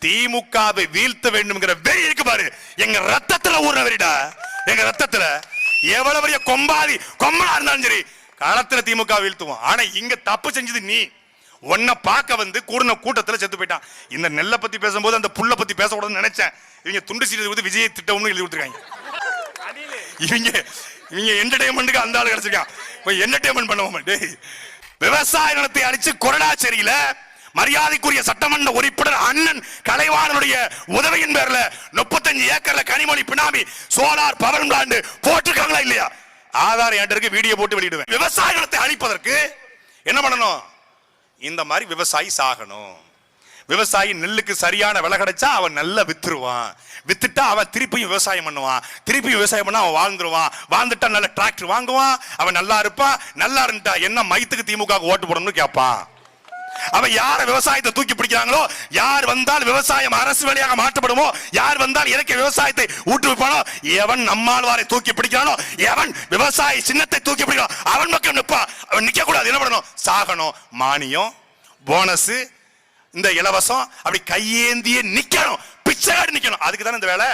திமுகவை வீழ்த்த வேண்டும்ங்கிற வெறி இருக்கு பாரு. எங்க ரத்தத்துல ஊர்ன வெறிடா. எங்க ரத்தத்துல. எவ்வளவு பெரிய கொம்பாதி கொம்பனா இருந்தாலும் சரி களத்துல திமுக வீழ்த்துவோம். ஆனா இங்க தப்பு செஞ்சது நீ. உன்னை பார்க்க வந்து கூடின கூட்டத்துல செத்து போயிட்டான். இந்த நெல்லை பத்தி பேசும்போது அந்த புல்ல பத்தி பேசக்கூடாதுன்னு நினைச்சேன். இவங்க துண்டு சீட்டு வந்து விஜய் திட்டம்னு எழுதி கொடுத்துருக்காங்க. இவங்க இவங்க என்டர்டைன்மெண்ட்டுக்கு அந்த ஆளு கிடைச்சிருக்கான். இப்போ என்டர்டைன்மெண்ட் பண்ணுவோம். டேய் விவசாய நிலத்தை அடிச்சு கொரடாச்சேரியில மரியாதைக்குரிய சட்டமன்ற உறுப்பினர் அண்ணன் கலைவாணனுடைய உதவியின் பேர்ல முப்பத்தஞ்சு ஏக்கர்ல கனிமொழி பினாமி சோலார் பவர் பிளான்ட் போட்டிருக்காங்களா இல்லையா? ஆதார் என்கிட்ட இருக்கு வீடியோ போட்டு வெளியிடுவேன். விவசாயத்தை அழிப்பதற்கு என்ன பண்ணணும்? இந்த மாதிரி விவசாயி சாகணும். விவசாயி நெல்லுக்கு சரியான விலை கிடைச்சா அவன் நல்லா வித்துருவான். வித்துட்டா அவன் திருப்பியும் விவசாயம் பண்ணுவான். திருப்பியும் விவசாயம் பண்ணா அவன் வாழ்ந்துருவான். வாழ்ந்துட்டா நல்ல டிராக்டர் வாங்குவான். அவன் நல்லா இருப்பான். நல்லா இருந்துட்டா என்ன மைத்துக்கு திமுக ஓட்டு போடணும்னு கேட்பான். அவன் யார விவசாயத்தை தூக்கி பிடிக்கிறாங்களோ யார் வந்தால் விவசாயம் அரசு வேலையாக மாற்றப்படுமோ யார் வந்தால் இறக்கிய விவசாயத்தை ஊற்றுவிப்பானோ எவன் நம்மாழ்வாரை தூக்கி பிடிக்கிறானோ எவன் விவசாய சின்னத்தை தூக்கி பிடிக்கிறான் அவன் மக்கள் நிற்பா அவன் நிக்க கூடாது என்ன பண்ணணும்? சாகணும். மானியம் போனஸ் இந்த இலவசம் அப்படி கையேந்தியே நிக்கணும். பிச்சைக்காடு நிக்கணும். அதுக்கு தானே இந்த வேலை?